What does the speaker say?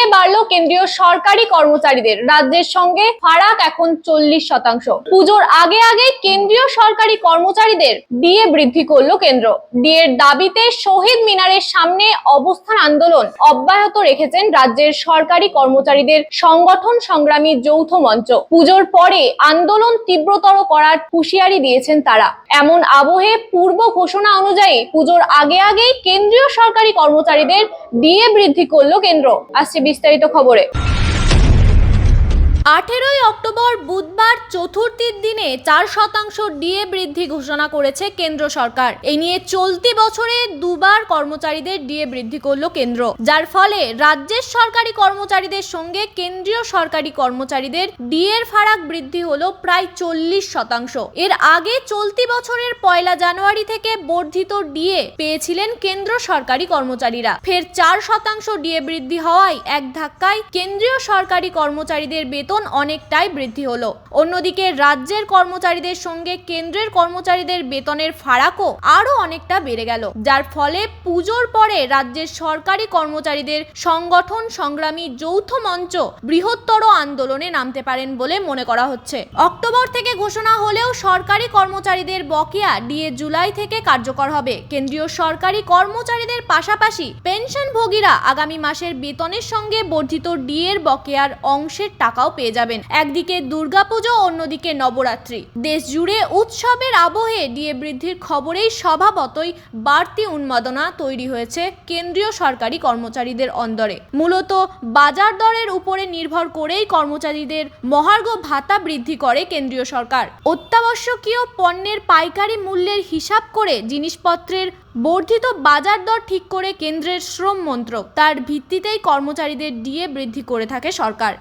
DA বাড়লো কেন্দ্রীয় সরকারি কর্মচারীদের। রাজ্যের সঙ্গে ফারাক এখন চল্লিশ শতাংশ। পুজোর আগে আগে কেন্দ্রীয় সরকারি কর্মচারীদের ডিএ বৃদ্ধি করল কেন্দ্র। ডিএর দাবিতে শহীদ মিনারের সামনে অবস্থান আন্দোলন অব্যাহত রেখেছেন রাজ্যের সরকারি কর্মচারীদের সংগঠন সংগ্রামী যৌথ মঞ্চ। পুজোর পরে আন্দোলন তীব্রতর করার হুঁশিয়ারি দিয়েছেন তারা। এমন আবহে পূর্ব ঘোষণা অনুযায়ী পুজোর আগে আগেই কেন্দ্রীয় সরকারি কর্মচারীদের ডিএ বৃদ্ধি করল কেন্দ্র। আসছে বিস্তারিত খবরে। আঠেরোই অক্টোবর বুধবার চতুর্থীর দিনে চার শতাংশ ডিএ বৃদ্ধি ঘোষণা করেছে কেন্দ্র সরকার। এই নিয়ে চলতি বছরে দুবার কর্মচারীদের ডিএ বৃদ্ধি করল কেন্দ্র। যার ফলে রাজ্যের সরকারি কর্মচারীদের সঙ্গে কেন্দ্রীয় সরকারি কর্মচারীদের ডিএর ফারাক বৃদ্ধি হলো প্রায় চল্লিশ শতাংশ। এর আগে চলতি বছরের পয়লা জানুয়ারি থেকে বর্ধিত ডিএ পেয়েছিলেন কেন্দ্র সরকারি কর্মচারীরা। ফের চার শতাংশ ডিএ বৃদ্ধি হওয়ায় এক ধাক্কায় কেন্দ্রীয় সরকারি কর্মচারীদের বেতন অনেকটাই বৃদ্ধি হলো। অন্যদিকে রাজ্যের কর্মচারীদের সঙ্গে কেন্দ্রের কর্মচারীদের বেতনের ফারাকও আরও অনেকটা বেড়ে গেল। যার ফলে পুজোর পরে রাজ্যের সরকারি কর্মচারীদের সংগঠন সংগ্রামী যৌথ মঞ্চ বৃহত্তর আন্দোলনে নামতে পারেন বলে মনে করা হচ্ছে। অক্টোবর থেকে ঘোষণা হলেও সরকারি কর্মচারীদের বকেয়া ডিএ জুলাই থেকে কার্যকর হবে। কেন্দ্রীয় সরকারি কর্মচারীদের পাশাপাশি পেনশনভোগীরা আগামী মাসের বেতনের সঙ্গে বর্ধিত ডিএর বকেয়ার অংশের টাকাও পেয়ে যাবেন। একদিকে দুর্গাপুজো অন্যদিকে নবরাত্রি। দেশ জুড়ে উৎসবের আবহে ডিএ বৃদ্ধির খবরেই স্বভাবতই বাড়তি উন্মাদনা তৈরি হয়েছে কেন্দ্রীয় সরকারি কর্মচারীদের অন্দরে। মূলত বাজার দরের উপরে নির্ভর করেই কর্মচারীদের মহার্ঘ ভাতা বৃদ্ধি করে কেন্দ্রীয় সরকার। অত্যাবশ্যকীয় পণ্যের পাইকারি মূল্যের হিসাব করে জিনিসপত্রের বর্ধিত বাজার দর ঠিক করে কেন্দ্রের শ্রম মন্ত্রক। তার ভিত্তিতেই কর্মচারীদের ডিএ বৃদ্ধি করে থাকে সরকার।